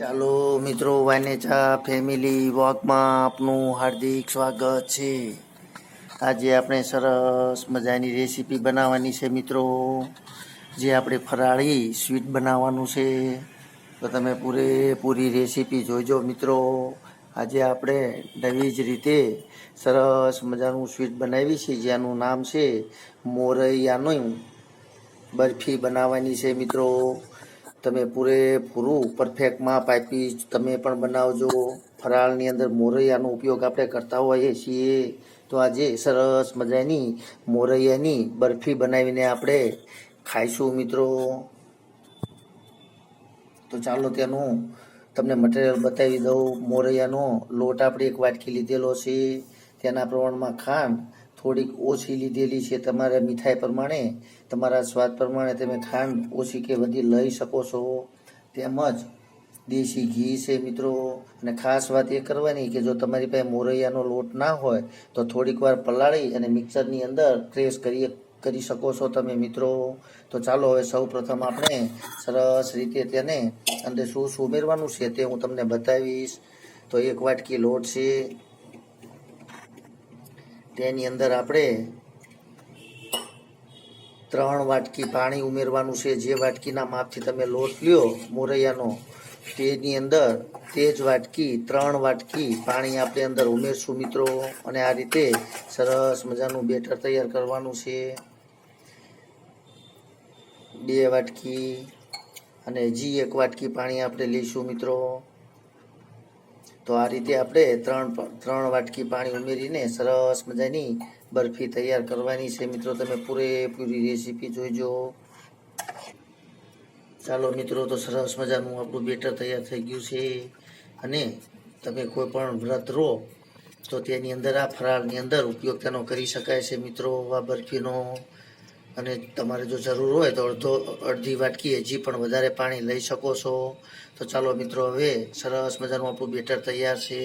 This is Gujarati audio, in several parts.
ચાલો મિત્રો વાનેચા ફેમિલી વોકમાં આપનું હાર્દિક સ્વાગત છે. આજે આપણે સરસ મજાની રેસીપી બનાવવાની છે મિત્રો. જે આપણે ફરાળી સ્વીટ બનાવવાનું છે. તો તમે પૂરેપૂરી રેસીપી જોઈજો મિત્રો. આજે આપણે નવી જ રીતે સરસ મજાનું સ્વીટ બનાવી છે, જેનું નામ છે મોરૈયાનું બરફી બનાવવાની છે મિત્રો. તમે પૂરેપૂરું પરફેક્ટ માપ તમે પણ બનાવજો. ફરાળની અંદર મોરૈયાનો ઉપયોગ આપણે કરતા હોઈએ છીએ. તો આજે સરસ મજાની મોરૈયાની બરફી બનાવીને આપણે ખાઈશું મિત્રો. તો ચાલો તેનું તમને મટીરિયલ બતાવી દઉં. મોરૈયાનો લોટ આપણે એક વાટકી લીધેલો છે. તેના પ્રમાણમાં ખાંડ થોડીક ઓછી લીધેલી છે તમારા મીઠાઈ પ્રમાણે, તમારા સ્વાદ પ્રમાણે તમે ખાંડ ઓછી કે વધી લઈ શકો છો. તેમજ દેશી ઘી છે મિત્રો. અને ખાસ વાત એ કરવાની કે જો તમારી પાસે મોરૈયાનો લોટ ના હોય, તો થોડીક વાર પલાળી અને મિક્સરની અંદર ક્રેશ કરી કરી શકો છો તમે મિત્રો. તો ચાલો હવે સૌ પ્રથમ આપણે સરસ રીતે તેને અંદર શું શું ઉમેરવાનું છે તે હું તમને બતાવીશ. તો એક વાટકી લોટ છે. તેની અંદર આપણે ત્રણ વાટકી પાણી ઉમેરવાનું છે. જે વાટકીના માપથી તમે લોટ લ્યો મોરૈયાનો, તેની અંદર તે જ વાટકી, ત્રણ વાટકી પાણી આપણે અંદર ઉમેરશું મિત્રો. અને આ રીતે સરસ મજાનું બેટર તૈયાર કરવાનું છે. બે વાટકી અને જી એક વાટકી પાણી આપણે લઈશું મિત્રો. તો આ રીતે આપણે ત્રણ ત્રણ વાટકી પાણી ઉમેરીને સરસ મજાની બરફી તૈયાર કરવાની છે. મિત્રો, તમે પૂરેપૂરી રેસીપી જોઈજો ચાલો, મિત્રો, તો સરસ મજાનું આપણું બેટર તૈયાર થઈ ગયું છે. અને તમે કોઈ પણ વ્રત રહો તો તેની અંદર આ ફરાળની અંદર ઉપયોગ તેનો કરી શકાય છે. મિત્રો, આ બરફીનો અને તમારે જો જરૂર હોય તો અડધો, અડધી વાટકી હજી પણ વધારે પાણી લઈ શકો છો. તો ચાલો મિત્રો, હવે સરસ મજાનું આપણું બેટર તૈયાર છે.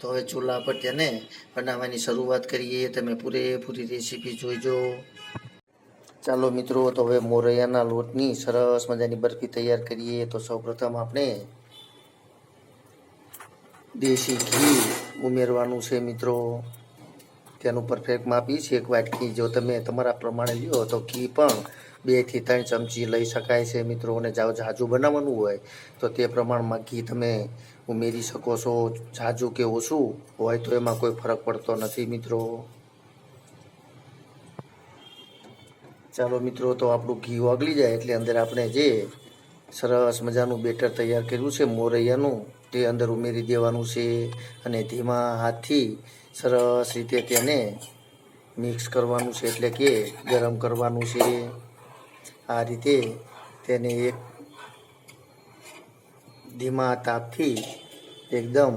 તો હવે ચૂલા પર તેને બનાવવાની શરૂઆત કરીએ. તમે પૂરેપૂરી રેસીપી જોઈજો. ચાલો મિત્રો, તો હવે મોરૈયાના લોટની સરસ મજાની બરફી તૈયાર કરીએ. તો સૌપ્રથમ આપણે દેશી ઘી ઉમેરવાનું છે મિત્રો. તેનું પરફેક્ટ માપી છે, એક વાટકી જો તમે તમારા પ્રમાણે લ્યો તો ઘી પણ બેથી ત્રણ ચમચી લઈ શકાય છે. મિત્રો, અને જાઓ જાજુ બનાવવાનું હોય તો તે પ્રમાણમાં ઘી તમે ઉમેરી શકો છો. જાજુ કે ઓછું હોય તો એમાં કોઈ ફરક પડતો નથી, મિત્રો. ચાલો, મિત્રો, તો આપણું ઘી ઓગળી જાય એટલે અંદર આપણે જે સરસ મજાનું બેટર તૈયાર કર્યું છે, મોરૈયાનું. તે અંદર ઉમેરી દેવાનું છે અને ધીમા હાથથી સરસ રીતે તેને મિક્સ કરવાનું છે એટલે કે ગરમ કરવાનું છે. આ રીતે તેને એક ધીમા તાપથી એકદમ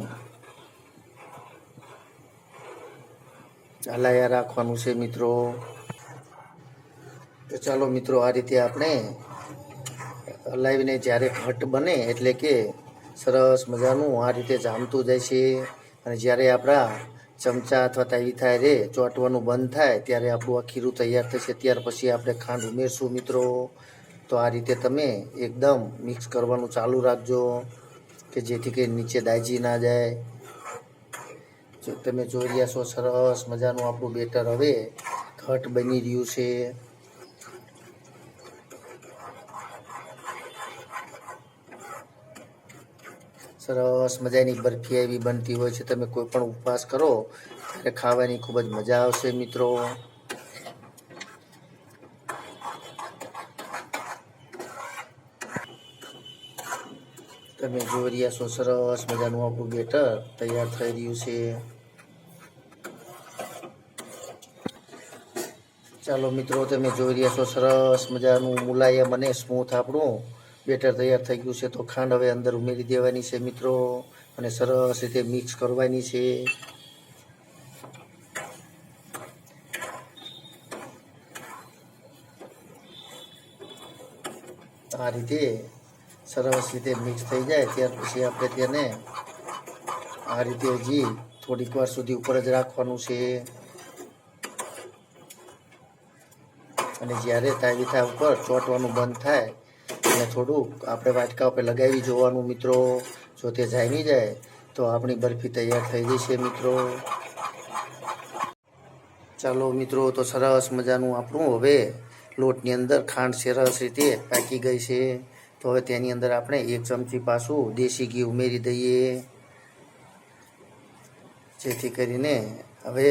હલાયા રાખવાનું છે મિત્રો. તો ચાલો મિત્રો, આ રીતે આપણે હલાવીને જ્યારે ઘટ બને એટલે કે સરસ મજાનું આ રીતે જામતું જાય છે. અને જ્યારે આપણા ચમચા અથવા તાવી થાય રે, ચોંટવાનું બંધ થાય, ત્યારે આપણું આ ખીરું તૈયાર થશે. ત્યાર પછી આપણે ખાંડ ઉમેરશું મિત્રો. તો આ રીતે તમે એકદમ મિક્સ કરવાનું ચાલુ રાખજો, કે જેથી કે નીચે દાજી ના જાય. તમે જોઈ રહ્યા છો, સરસ મજાનું આપણું બેટર હવે ઘટ બની રહ્યું છે. સરસ મજાની બરફી એવી બનતી હોય છે. તમે કોઈ પણ ઉપવાસ કરો, ત્યારે ખાવાની ખૂબ જ મજા આવશે મિત્રો. તમે જોઈ રહ્યા છો, સરસ મજાનું આપણું બેટર તૈયાર થઈ રહ્યું છે. ચાલો મિત્રો, તમે જોઈ રહ્યા છો, સરસ મજાનું મુલાયમ અને સ્મૂથ આપણું બેટર તૈયાર થઈ ગયું છે તો ખાંડ હવે અંદર ઉમેરી દેવાની છે મિત્રો. અને સરસ રીતે મિક્સ કરવાની છે. આ રીતે સરસ રીતે મિક્સ થઈ જાય, ત્યાર પછી આપણે તેને આ રીતે હજી થોડીક વાર સુધી ઉપર જ રાખવાનું છે. અને જ્યારે તાવીથા ઉપર ચોંટવાનું બંધ થાય અને થોડુંક આપણે વાટકા ઉપર લગાવી જોવાનું મિત્રો. જો તે જામી જાય, તો આપણી બરફી તૈયાર થઈ ગઈ છે મિત્રો. ચાલો મિત્રો, તો સરસ મજાનું આપણું હવે લોટની અંદર ખાંડ સરસ રીતે પાકી ગઈ છે. તો હવે તેની અંદર આપણે એક ચમચી પાછું દેશી ઘી ઉમેરી દઈએ. જેથી કરીને હવે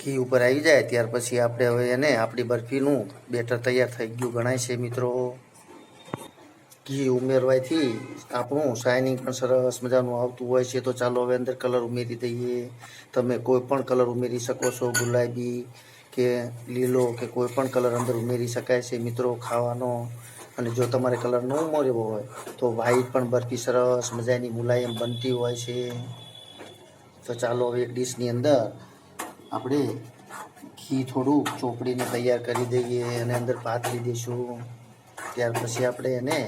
ઘી ઉપર આવી જાય, ત્યાર પછી આપણે હવે એને આપણી બરફીનું બેટર તૈયાર થઈ ગયું ગણાય છે મિત્રો. ઘી ઉમેરવાથી આપણું શાઇનિંગ પણ સરસ મજાનું આવતું હોય છે. તો ચાલો હવે અંદર કલર ઉમેરી દઈએ. તમે કોઈ પણ કલર ઉમેરી શકો છો. ગુલાબી કે લીલો કે કોઈ પણ કલર અંદર ઉમેરી શકાય છે. મિત્રો, ખાવાનો અને જો તમારે કલર ન ઉમેરવો હોય, તો વ્હાઈટ પણ બરફી સરસ મજાની મુલાયમ બનતી હોય છે. તો ચાલો હવે એક ડીશની અંદર આપણે ઘી થોડું ચોપડીને તૈયાર કરી દઈએ અને અંદર પાથરી દઈશું ત્યાર પછી આપણે એને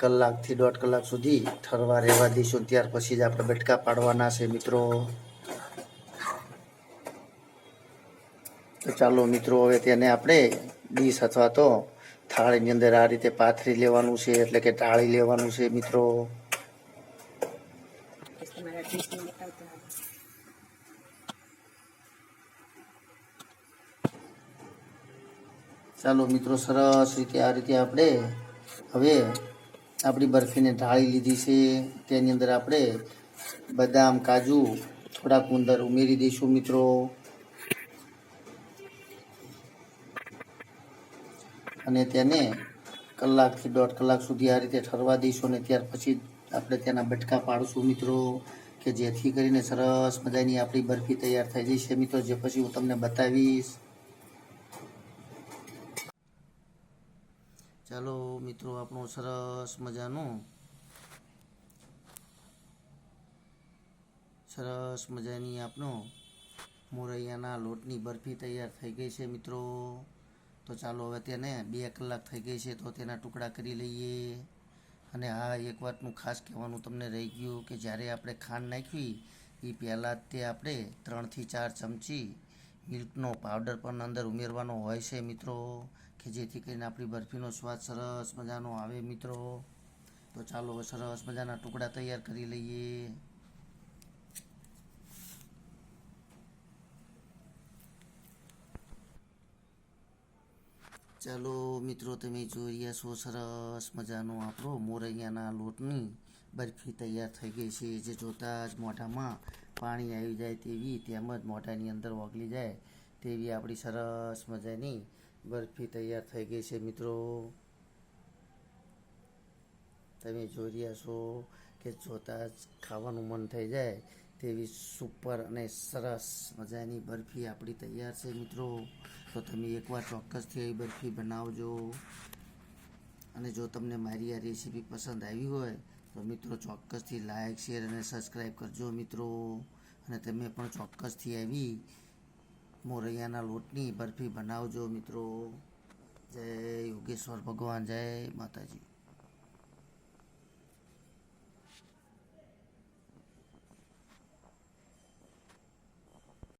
કલાકથી દોઢ કલાક સુધી ઠરવા રહેવા દઈશું ત્યાર પછી જ આપણે બેઠકા પાડવાના છે મિત્રો તો ચાલો મિત્રો, હવે તેને આપણે ડીશ અથવા તો થાળીની અંદર આ રીતે પાથરી લેવાનું છે, એટલે કે ટાળી લેવાનું છે મિત્રો. ચાલો મિત્રો, સરસ રીતે આ રીતે આપણે હવે આપણી બરફીને ઢાળી લીધી છે. તેની અંદર આપણે બદામ, કાજુ, થોડાક ઉંદર ઉમેરી દઈશું મિત્રો. અને તેને કલાકથી દોઢ કલાક સુધી આ રીતે ઠરવા દઈશું અને ત્યાર પછી આપણે તેના બટકા પાડશું મિત્રો, કે જેથી કરીને સરસ મજાની આપણી બરફી તૈયાર થઈ જશે મિત્રો, જે પછી હું તમને બતાવીશ. ચાલો મિત્રો, આપણો સરસ મજાનું, સરસ મજાની આપણો મોરૈયાના લોટની બરફી તૈયાર થઈ ગઈ છે મિત્રો. તો ચાલો હવે તેને બે કલાક થઈ ગઈ છે તો તેના ટુકડા કરી લઈએ. અને હા એક વાતનું ખાસ કહેવાનું તમને રહી ગયું કે જ્યારે આપણે ખાંડ નાખવી એ પહેલાં તે આપણે ત્રણથી ચાર ચમચી મિલ્કનો પાવડર પણ અંદર ઉમેરવાનો હોય છે મિત્રો. કે જેથી કરીને આપણી બરફીનો સ્વાદ સરસ મજાનો આવે મિત્રો. તો ચાલો સરસ મજાના ટુકડા તૈયાર કરી લઈએ. ચાલો મિત્રો, તમે જોઈ રહ્યા છો સરસ મજાનો આપણો મોરૈયાના લોટની બરફી તૈયાર થઈ ગઈ છે. જે જોતાં જ મોઢામાં પાણી આવી જાય તેવી, તેમજ મોઢાની અંદર ઓગળી જાય તેવી આપણી સરસ મજાની બરફી તૈયાર થઈ ગઈ છે મિત્રો. તમે જોઈ રહ્યા છો કે જોતાં જ ખાવાનું મન થઈ જાય તેવી સુપર અને સરસ મજાની બરફી આપણી તૈયાર છે મિત્રો. તો તમે એકવાર ચોક્કસથી આવી બરફી બનાવજો. અને જો તમને મારી આ રેસીપી પસંદ આવી હોય તો મિત્રો ચોક્કસથી લાઇક શેર અને સબસ્ક્રાઈબ કરજો મિત્રો. અને તમે પણ ચોક્કસથી આવી મોરૈયાના લોટની બરફી બનાવજો મિત્રો. જય યોગેશ્વર ભગવાન જય માતાજી.